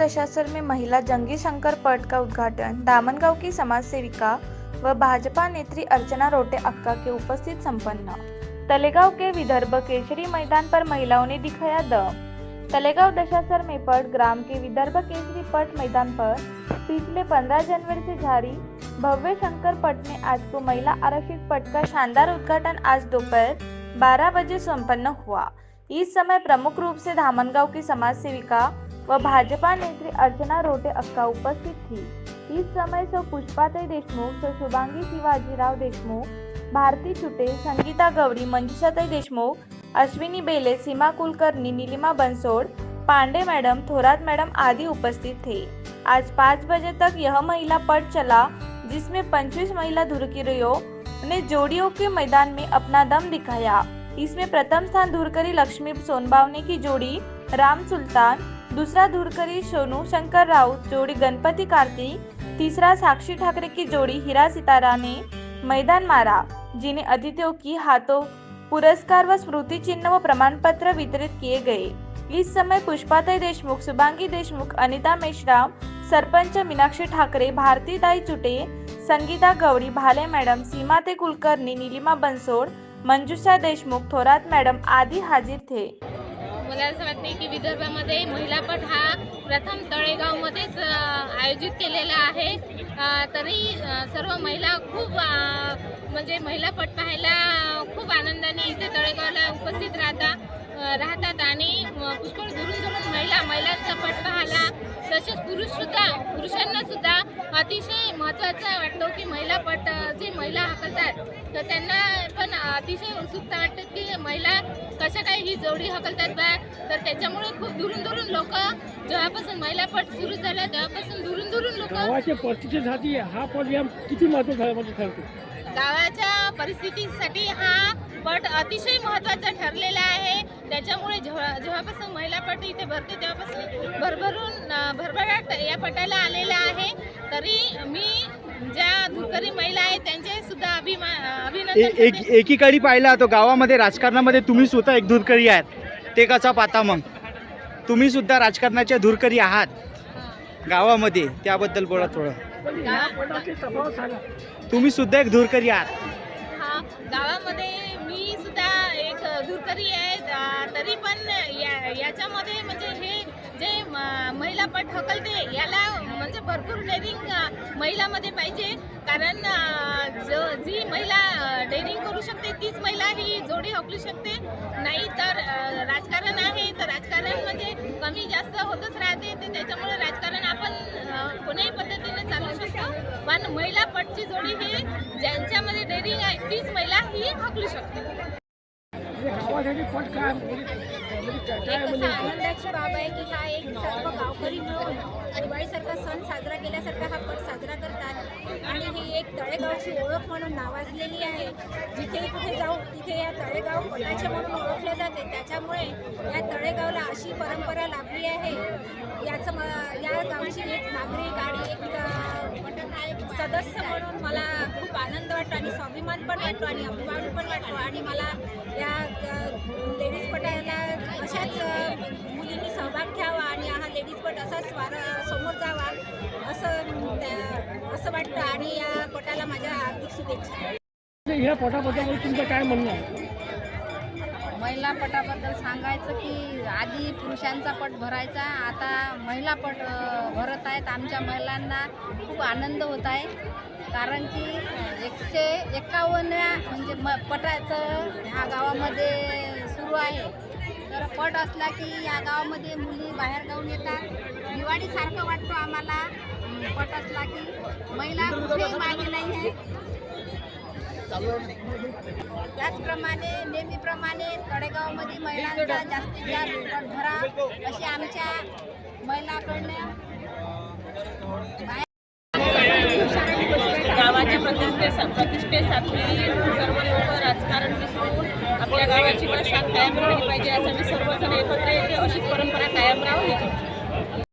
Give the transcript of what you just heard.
दशासर में महिला जंगी शंकर पट का उद्घाटन दामनगांव की समाज सेविका व भाजपा नेत्री अर्चना रोटे अक्का के उपस्थित संपन्न। तलेगांव के विदर्भ केसरी मैदान पर महिलाओं ने दिखाया दम। तलेगांव दशासर में पट ग्राम के विदर्भ केसरी पट मैदान पर पिछले 15 जनवरी से जारी भव्य शंकर पट में आज को महिला आरक्षित पट का शानदार उद्घाटन आज दोपहर 12 बजे संपन्न हुआ। इस समय प्रमुख रूप से धामनगांव की समाज सेविका व भाजपा नेत्री अर्चना रोटे अक्का उपस्थित थी. इस समय सो पुष्पाताई देशमुख सो शुभांगी शिवाजीराव देशमुख भारती चुटे संगीता गवडी मंजुषाताई देशमुख अश्विनी बेले सीमा कुलकर्णी नीलिमा बंसोड़ पांडे मैडम थोरात मैडम आदि उपस्थित थे. आज पाँच बजे तक यह महिला पट चला जिसमें 25 महिला धुरकिरियों ने जोड़ियों के मैदान में अपना दम दिखाया. इसमें प्रथम स्थान धुरकरी लक्ष्मी सोनबावने की जोड़ी राम सुल्तान दूसरा धुरकरी सोनू शंकर राऊत जोड़ी गणपति कार्तिक तीसरा साक्षी ठाकरे की जोड़ी हीरा सितारा ने मैदान मारा जिन्हें अतिथियों की हाथों पुरस्कार व स्मृति चिन्ह व प्रमाण पत्र वितरित किए गए. इस समय पुष्पाताई देशमुख शुभांगी देशमुख अनिता मेश्राम सरपंच मीनाक्षी ठाकरे भारतीताई चुटे संगीता गवडी भाले मॅडम सीमाते कुलकर्णी नीलिमा बनसोड मंजुषा देशमुख थोरात मॅडम आदि हाजिर थे. मला असं वाटते की विदर्भामध्ये महिलापट हा प्रथम तळेगावमध्येच आयोजित केलेला आहे. तरी सर्व महिला खूप म्हणजे महिलापट पाहायला खूप आनंदाने इथे तळेगावला उपस्थित राहतात राहतात आणि पुष्कळ दुरून दुरून महिला महिलांचा पट पाहायला तसेच पुरुष सुद्धा पुरुषांना सुद्धा अतिशय महत्त्वाचं वाटतो की महिला पट जे महिला हकलतात तर त्यांना पण अतिशय उत्सुकता वाटते की महिला कशा काय ही जोडी हकलतात बा. तर त्याच्यामुळे खूप दुरून दुरून लोक जेव्हापासून महिला पट सुरू झाला तेव्हापासून दुरून दुरून लोक परिस्थितीसाठी हा पर्याय किती महत्त्वाचा ठरतो? गावाच्या परिस्थितीसाठी हा पट अतिशय महत्त्वाचा ठरलेला आहे. त्याच्यामुळे जेव्हा जेव्हापासून महिला पट इथे भरते तेव्हापासून भरभरून भरभराट या पटाला आलेला आहे. तरी मी ज्या धुरकरी महिला आहेत त्यांचे सुद्धा अभिमा अभिनंदन एक करते. एकीकडे पाहिलं तो गावामध्ये राजकारणामध्ये तुम्ही सुद्धा एक धुरकरी आहात. ते कसा पाहता मग? तुम्ही सुद्धा राजकारणाच्या धुरकरी आहात. गावामध्ये त्याबद्दल बोला थोडं. तुम्ही सुद्धा एक धुरकरी आहात. हा गावामध्ये धुरकरी आहे तरी पण या याच्यामध्ये म्हणजे हे जे महिला पट हकलते याला म्हणजे भरपूर डेअरिंग महिलामध्ये पाहिजे. कारण जो जी महिला डेअरिंग करू शकते तीच महिला ही जोडी हकलू शकते. नाही तर राजकारण आहे तर राजकारण म्हणजे कमी जास्त होतच राहते ते त्याच्यामुळे राजकारण आपण अं, पद्धतीने चालू शकतो. पण महिला पटची जोडी ही ज्यांच्यामध्ये डेअरिंग आहे तीच महिला ही हकलू शकते. गावासाठी पट काय म्हणजे काय- आनंदाची बाब आहे की हा एक सर्व गावकरी मिळून दिवाळीसारखा सण साजरा केल्यासारखा हा पट साजरा करतात. आणि ही एक तळेगावची ओळख म्हणून नावाजलेली आहे. जिथे कुठे जाऊ तिथे या तळेगाव पटाचे म्हणून ओळखले जाते. त्याच्यामुळे या तळेगावला अशी परंपरा लाभली आहे. याचं म या गावची एक नागरिक आणि एक सदस्य म्हणून मला आनंद वाटतो आणि स्वाभिमान पण वाटतो आणि अभिमान पण वाटतो. आणि मला या लेडीज पटाला अशाच मुलींनी सहभाग घ्यावा आणि हा लेडीज पट असाच वार समोर जावा असं त्या- असं वाटतं. आणि या पटाला माझ्या हार्दिक शुभेच्छा. या पटाबद्दल तुमचं काय म्हणणं आहे? महिला पटाबद्दल सांगायचं की आधी पुरुषांचा पट भरायचा आता महिला पट भरत आहेत. आमच्या महिलांना खूप आनंद होत आहे. कारण की एकशे एकावन्नव्या म्हणजे म पटाचं ह्या गावामध्ये सुरू आहे. तर पट असला की या गावामध्ये मुली बाहेर गाऊन येतात. दिवाळीसारखं वाटतो आम्हाला. पट असला की महिला कुठेही मागे नाही आहे त्याचप्रमाणे नेहमीप्रमाणे तळेगावमध्ये महिलांचा जास्तीत जास्त भरा अशी आमच्या महिलाकडनं गावाच्या प्रतिष्ठे प्रतिष्ठेसाठी सर्व लोक राजकारण विसरून आपल्या गावाची प्रशांत कायम राहिली पाहिजे यासाठी सर्वजण एकत्र येते. अशीच परंपरा कायम राहावी.